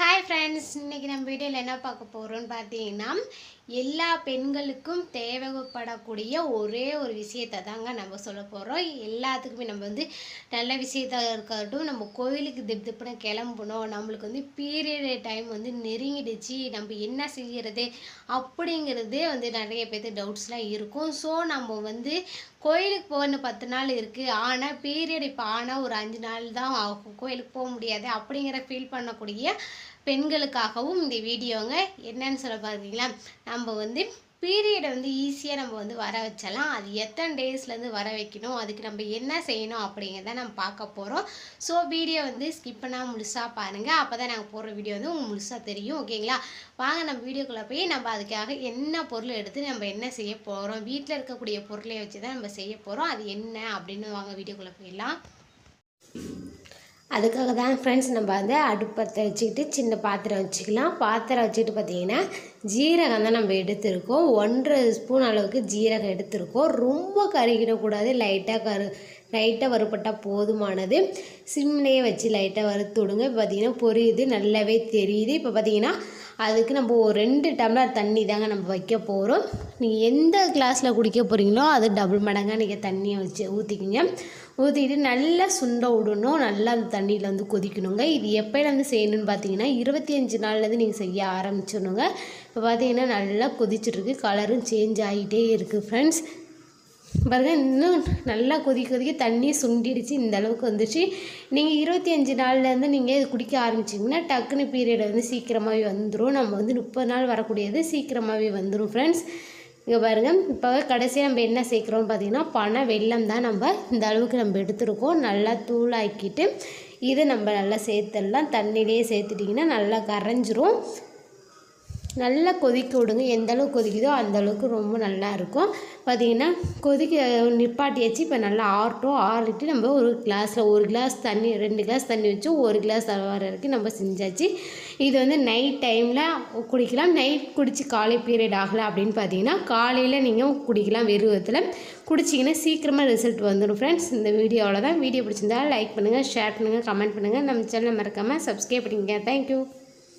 Hi friends இன்றைக்கி நம்ம வீடியோவில் என்ன பார்க்க போகிறோன்னு பார்த்தீங்கன்னா எல்லா பெண்களுக்கும் தேவைப்படக்கூடிய ஒரே ஒரு விஷயத்தை தாங்க நம்ம சொல்ல போகிறோம் எல்லாத்துக்குமே நம்ம வந்து நல்ல விஷயத்த இருக்கட்டும் நம்ம கோயிலுக்கு திப் திப்புன்னு கிளம்பணும் நம்மளுக்கு வந்து பீரியட் டைம் வந்து நெருங்கிடுச்சு நம்ம என்ன செய்கிறது அப்படிங்கிறதே வந்து நிறைய பேர்த்து டவுட்ஸ்லாம் இருக்கும். ஸோ நம்ம வந்து கோயிலுக்கு போகணும் பத்து நாள் இருக்குது ஆனால் பீரியட் இப்போ ஆனால் ஒரு அஞ்சு நாள் தான் ஆகும். கோயிலுக்கு போக முடியாது. அப்படிங்கிற ஃபீல் பண்ணக்கூடிய பெண்களுக்காகவும் இந்த வீடியோங்க என்னன்னு சொல்ல பார்த்தீங்களா நம்ம நம்ம வந்து பீரியடை வந்து ஈஸியாக நம்ம வந்து வர வச்சலாம். அது எத்தனை டேஸ்லேருந்து வர வைக்கணும்? அதுக்கு நம்ம என்ன செய்யணும் அப்படிங்கிறத நம்ம பார்க்க போகிறோம் ஸோ வீடியோ வந்து ஸ்கிப் பண்ணால் முழுசாக பாருங்கள் அப்போ தான் நாங்கள் போடுற வீடியோ வந்து உங்களுக்கு முழுசாக தெரியும் ஓகேங்களா வாங்க நம்ம வீடியோக்குள்ளே போய் நம்ம அதுக்காக என்ன பொருள் எடுத்து நம்ம என்ன செய்ய போகிறோம் வீட்டில் இருக்கக்கூடிய பொருளை வச்சு தான் நம்ம செய்ய போகிறோம் அது என்ன அப்படின்னு வாங்க வீடியோக்குள்ளே போயிடலாம். அதுக்காக தான் ஃப்ரெண்ட்ஸ் நம்ம வந்து அடுப்பத்தை வச்சுக்கிட்டு சின்ன பாத்திரம் வச்சுக்கலாம். பாத்திரம் வச்சுக்கிட்டு பார்த்தீங்கன்னா ஜீரகம் தான் நம்ம எடுத்திருக்கோம். ஒன்றரை ஸ்பூன் அளவுக்கு ஜீரகம் எடுத்திருக்கோம். ரொம்ப கருகிடக்கூடாது. லைட்டாக கரு லைட்டாக வறுப்பட்டால் போதுமானது. சிம்லேயே வச்சு லைட்டாக வறுத்து விடுங்க. இப்போ பார்த்தீங்கன்னா பொரியுது. நல்லாவே தெரியுது. இப்போ பார்த்தீங்கன்னா அதுக்கு நம்ம ஒரு ரெண்டு டம்ளர் தண்ணி தாங்க நம்ம வைக்க போகிறோம் நீங்கள் எந்த கிளாஸில் குடிக்க போகிறீங்களோ அது டபுள் மடங்காக நீங்கள் தண்ணியை வச்சு ஊற்றிக்கிங்க ஊற்றிக்கிட்டு நல்லா சுண்ட விடணும். நல்லா அந்த தண்ணியில் வந்து கொதிக்கணுங்க. இது எப்போலேருந்து செய்யணும்னு பார்த்தீங்கன்னா இருபத்தி அஞ்சு நாள்லேருந்து நீங்கள் செய்ய ஆரம்பிச்சிடணுங்க. இப்போ பார்த்தீங்கன்னா நல்லா கொதிச்சிட்ருக்கு கலரும் சேஞ்ச் ஆகிட்டே இருக்குது ஃப்ரெண்ட்ஸ் பாருங்கள் இன்னும் நல்லா கொதிக்க கொதிக்க தண்ணி சுண்டிடுச்சு இந்த அளவுக்கு வந்துச்சு. நீங்கள் இருபத்தி அஞ்சு நாள்லேருந்து நீங்கள் இது குடிக்க ஆரம்பிச்சிங்கன்னா டக்குன்னு பீரியட் வந்து சீக்கிரமாகவே வந்துடும் நம்ம வந்து முப்பது நாள் வரக்கூடியது சீக்கிரமாகவே வந்துடும் ஃப்ரெண்ட்ஸ் இங்கே பாருங்கள் இப்போ கடைசியாக நம்ம என்ன சேர்க்குறோம்னு பார்த்தீங்கன்னா பனை வெள்ளம் தான் நம்ம இந்த அளவுக்கு நம்ம எடுத்துருக்கோம். நல்லா தூளாக்கிட்டு இதை நம்ம நல்லா சேர்த்துடலாம். தண்ணியிலே சேர்த்துட்டிங்கன்னா நல்லா கரைஞ்சிரும். நல்லா கொதிக்க விடுங்க. எந்தளவுக்கு கொதிக்குதோ அந்தளவுக்கு ரொம்ப நல்லா இருக்கும். பார்த்தீங்கன்னா கொதிக்க நிப்பாட்டியாச்சு இப்போ நல்லா ஆறட்டும். ஆறிட்டு நம்ம ஒரு கிளாஸில் ஒரு கிளாஸ் தண்ணி ரெண்டு கிளாஸ் தண்ணி வச்சு ஒரு கிளாஸ் வர வரைக்கும் நம்ம செஞ்சாச்சு. இது வந்து நைட் டைமில் குடிக்கலாம். நைட் குடித்து காலை பீரியட் ஆகலை அப்படின்னு பார்த்தீங்கன்னா காலையில் நீங்கள் குடிக்கலாம் வெறுவத்தில் குடிச்சிங்கன்னா சீக்கிரமாக ரிசல்ட் வந்துடும் ஃப்ரெண்ட்ஸ் இந்த வீடியோவில் தான் வீடியோ பிடிச்சிருந்தா லைக் பண்ணுங்கள் ஷேர் பண்ணுங்கள் கமெண்ட் பண்ணுங்கள் நம்ம சேனலை மறக்காமல் சப்ஸ்கிரைப் பண்ணிங்க தேங்க்யூ